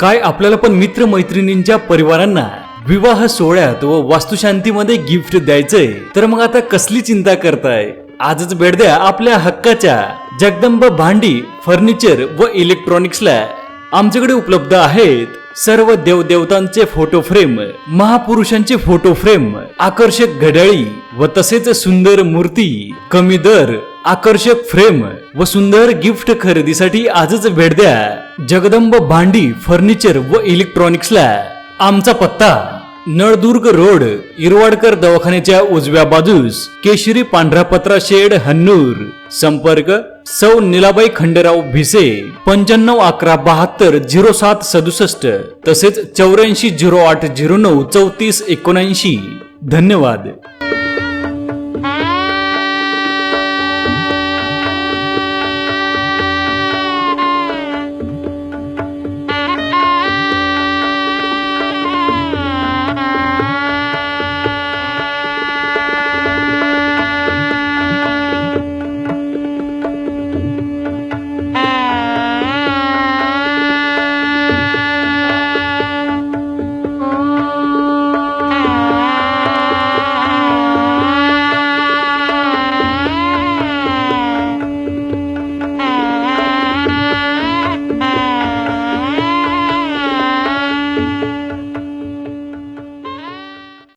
काय आपल्याला पण मित्र मैत्रिणींच्या परिवारांना विवाह सोहळ्यात व वास्तुशांतीमध्ये गिफ्ट द्यायचंय? तर मग आता कसली चिंता करताय? आजच भेट द्या आपल्या हक्काच्या जगदंब भांडी फर्निचर व इलेक्ट्रॉनिक्सला आमच्याकडे उपलब्ध आहेत सर्व देवदेवतांचे फोटो फ्रेम महापुरुषांचे फोटो फ्रेम आकर्षक घड्याळी व तसेच सुंदर मूर्ती कमी दर आकर्षक फ्रेम व सुंदर गिफ्ट खरेदीसाठी आजच भेट द्या. जगदंब भांडी फर्निचर व इलेक्ट्रॉनिक्सला आमचा पत्ता. नळदुर्ग रोड इरवाडकर दवाखान्याच्या उजव्या बाजूस केशरी पांढरा पत्रा शेड हन्नूर. संपर्क सौ निलाबाई खंडेराव भिसे पंच्याण्णव अकरा बहात्तर झिरो सात सदुसष्ट तसेच चौऱ्याऐंशी झिरो आठ झिरो नऊ चौतीस एकोणऐंशी. धन्यवाद.